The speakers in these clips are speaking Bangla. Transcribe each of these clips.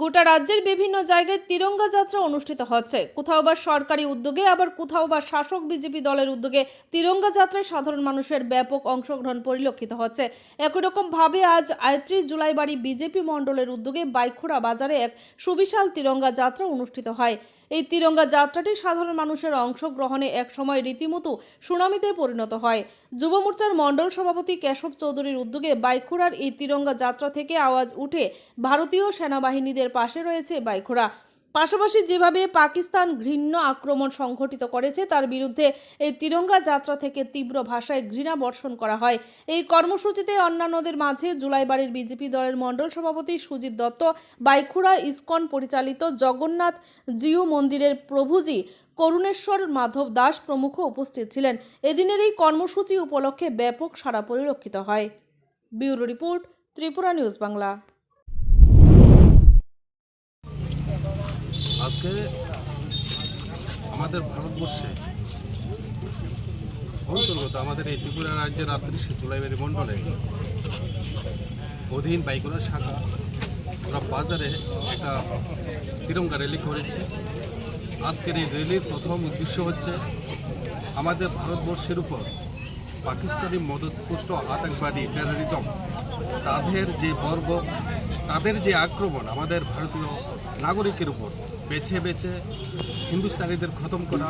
গোটা রাজ্যের বিভিন্ন জায়গায় তিরঙ্গা যাত্রা অনুষ্ঠিত হচ্ছে। কোথাও বা সরকারি উদ্যোগে, আবার কোথাও বা শাসক বিজেপি দলের উদ্যোগে তিরঙ্গা যাত্রায় সাধারণ মানুষের ব্যাপক অংশগ্রহণ পরিলক্ষিত হচ্ছে। একই রকম ভাবে আজ আয়ত্রিশ জুলাই বাড়ি বিজেপি মণ্ডলের উদ্যোগে বাইখোড়া বাজারে এক সুবিশাল তিরঙ্গা যাত্রা অনুষ্ঠিত হয়। এই তিরঙ্গা যাত্রাটি সাধারণ মানুষের অংশগ্রহণে একসময় রীতিমতো সুনামিতে পরিণত হয়। যুব মোর্চার মণ্ডল সভাপতি কেশব চৌধুরীর উদ্যোগে বাইখোড়ার এই তিরঙ্গা যাত্রা থেকে আওয়াজ উঠে ভারতীয় সেনাবাহিনীদের পাশে রয়েছে বাইখোড়া পাশাপাশি যেভাবে পাকিস্তান ঘৃণ্য আক্রমণ সংঘটিত করেছে, তার বিরুদ্ধে এই তিরঙ্গা যাত্রা থেকে তীব্র ভাষায় ঘৃণা বর্ষণ করা হয়। এই কর্মসূচিতে অন্যান্যদের মাঝে জুলাইবাড়ির বিজেপি দলের মণ্ডল সভাপতি সুজিত দত্ত, বাইখুড়া ইসকন পরিচালিত জগন্নাথ জিউ মন্দিরের প্রভুজি করুণেশ্বর মাধব দাস প্রমুখ উপস্থিত ছিলেন। এদিনের এই কর্মসূচি উপলক্ষে ব্যাপক সাড়া পরিলক্ষিত হয়। Bureau report Tripura news Bangla. আজকে আমাদের ভারতবর্ষে অন্তর্গত আমাদের এই ত্রিপুরা রাজ্যের আটত্রিশে জুলাইবাড়ি মণ্ডলে অধীন বাইকুড়া শাখা আমরা বাজারে একটা তিরঙ্গা র্যালি করেছি। আজকের এই র্যালির প্রথম উদ্দেশ্য হচ্ছে আমাদের ভারতবর্ষের উপর পাকিস্তানি মদতপুষ্ট আতঙ্কবাদী টেরোরিজম তাদের যে বর্ব, তাদের যে আক্রমণ আমাদের ভারতীয় নাগরিকের উপর বেছে বেছে হিন্দুস্তানিদের খতম করা,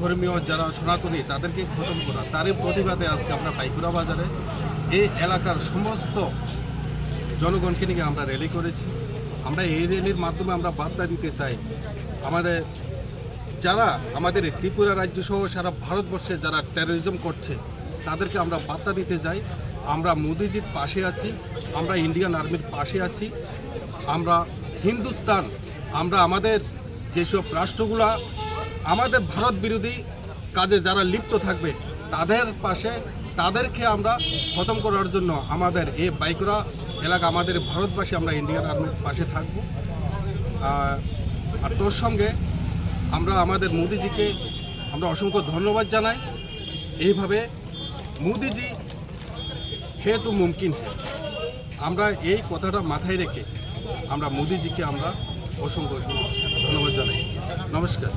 ধর্মীয় যারা সনাতনী তাদেরকে খতম করা, তারই প্রতিবাদে আজকে আমরা পাইকুড়া বাজারে এই এলাকার সমস্ত জনগণকে নিয়ে আমরা র্যালি করেছি। আমরা এই র্যালির মাধ্যমে আমরা বার্তা দিতে চাই, আমাদের যারা আমাদের ত্রিপুরা রাজ্য সহ সারা ভারতবর্ষে যারা টেরোরিজম করছে, তাদেরকে আমরা বার্তা দিতে যাই আমরা মোদিজির পাশে আছি, আমরা ইন্ডিয়ান আর্মির পাশে আছি, আমরা হিন্দুস্তান, আমরা আমাদের যেসব রাষ্ট্রগুলা, আমাদের ভারত বিরোধী কাজে যারা লিপ্ত থাকবে, তাদের পাশে তাদেরকে আমরা খতম করার জন্য আমাদের এই বাইকরা এলাকা, আমাদের ভারতবাসী আমরা ইন্ডিয়ান আর্মির পাশে থাকব। আর তোর সঙ্গে আমরা আমাদের মোদিজিকে আমরা অসংখ্য ধন্যবাদ জানাই। এইভাবে মোদিজি হে তো মুমকিন। আমরা এই কথাটা মাথায় রেখে আমরা মোদিজিকে আমরা অসংখ্য অসংখ্য ধন্যবাদ জানাই। নমস্কার।